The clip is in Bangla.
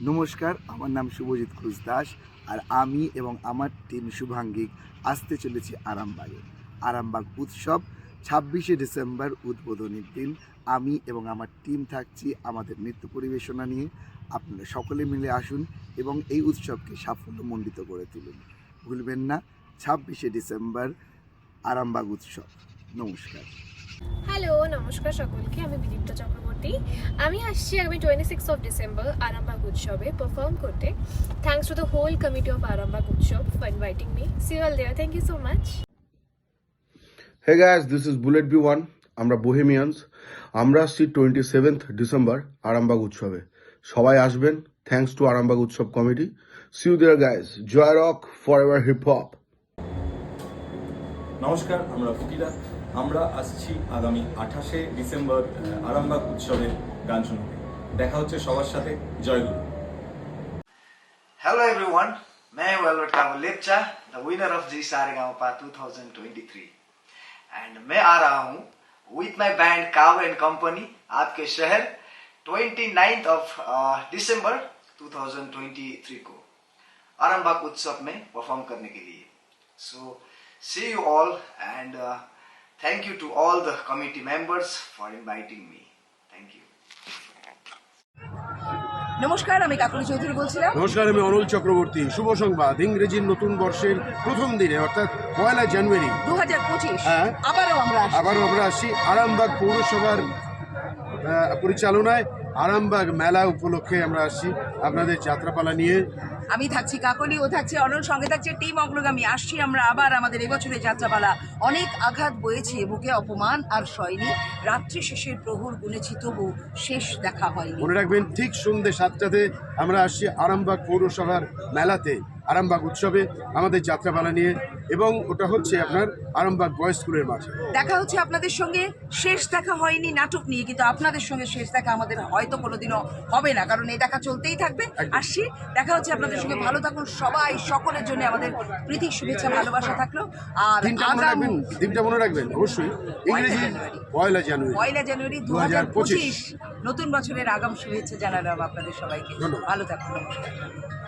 নমস্কার, আমার নাম শুভজিৎ ঘোষ দাস আর আমি এবং আমার টিম শুভাঙ্গিক আসতে চলেছি আরামবাগে। আরামবাগ উৎসব, ছাব্বিশে ডিসেম্বর উদ্বোধনীর দিন। আমি এবং আমার টিম থাকছি আমাদের নৃত্য পরিবেশনা নিয়ে। আপনারা সকলে মিলে আসুন এবং এই উৎসবকে সাফল্যমণ্ডিত করে তুলুন। ভুলবেন না, ছাব্বিশে ডিসেম্বর আরামবাগ উৎসব। নমস্কার। হ্যালো নমস্কার সকলকে, আমি বিদীপ্ত চক্রবর্তী। আমি আসছি আগামী twenty six of December Arambagh উৎসবে পারফর্ম করতে। Thanks to the whole committee of Arambagh Utsav for inviting me see all there thank you so much hey guys this is Bullet B one আমরা বোহেমিয়ানস আমরা আসছি টোয়েন্টি সেভেন্থ ডিসেম্বর আরামবাগ উৎসবে। সবাই আসবেন thanks to Arambagh Utsav committee see you there guys Joy rock for ever hip hop নমস্কার আমরা ফকিরা আমরা আসছি আগামী আঠাশে ডিসেম্বর আহ, আরামবাগ উৎসবের গান শুনতে দেখা হচ্ছে সবার সাথে জয়গুরু Hello everyone, मैं Velvet Kamal Lepcha the winner of Zee Saregamapa 2023 and मैं आ रहा हूँ विथ माय बैंड काव एंड कंपनी आपके शहर 29th ऑफ दिसंबर 2023 को आरंबाग उत्सव में परफॉर्म करने के लिए सो see you all and uh, thank you to all the committee members for inviting me. Thank you. নমস্কার আমি কাকুলি চৌধুরী বলছিলাম। নমস্কার আমি অরুল চক্রবর্তী। শুভ সংবাদ। ইংরেজির নতুন বর্ষের প্রথম দিনে অর্থাৎ পয়লা জানুয়ারি। দু হাজার পঁচিশ হ্যাঁ। আবারও আমরা আবারও আমরা আসি আরামবাগ পৌরসভার পরিচালনায়। আরামবাগ মেলা উপলক্ষে আমরা আসছি আপনাদের যাত্রাপালা নিয়ে। আমি থাকছি কাকলি ও থাকছে অনল সঙ্গে থাকছে টিম অগ্রগামী। আসছি আমরা আবার আমাদের এবছরের যাত্রাপালা। অনেক আঘাত বয়েছে বুকে অপমান আর সয়নি। রাত্রি শেষের প্রহর গুনেছি তবু শেষ দেখা হয়নি। মনে রাখবেন ঠিক সন্ধ্যে সাতটাতে আমরা আসছি আরামবাগ পৌরসভার মেলাতে। আরামবাগ উৎসবে আমাদের যাত্রাপালা নিয়ে এবং ওটা হচ্ছে আপনার আরামবাগ বয়েজ স্কুলের মাঠে। দেখা হচ্ছে আপনাদের সঙ্গে। শেষ দেখা হয়নি নাটক নিয়ে কিন্তু আপনাদের সঙ্গে শেষ দেখা আমাদের হয়তো কোনোদিনও হবে না কারণ এই দেখা চলতেই থাকবে। আসছি দেখা হচ্ছে আপনাদের সঙ্গে। ভালো থাকুন সবাই সকলের জন্য আমাদের প্রীতি শুভেচ্ছা ভালোবাসা থাকল। আর দিনটা মনে রাখবেন? দিনটা মনে রাখবেন? অবশ্যই। ইংরেজি পয়লা জানুয়ারি। পয়লা জানুয়ারি দু হাজার পঁচিশ। নতুন বছরের আগাম শুভেচ্ছা জানালাম আপনাদের সবাইকে। ভালো থাকুন নমস্কার।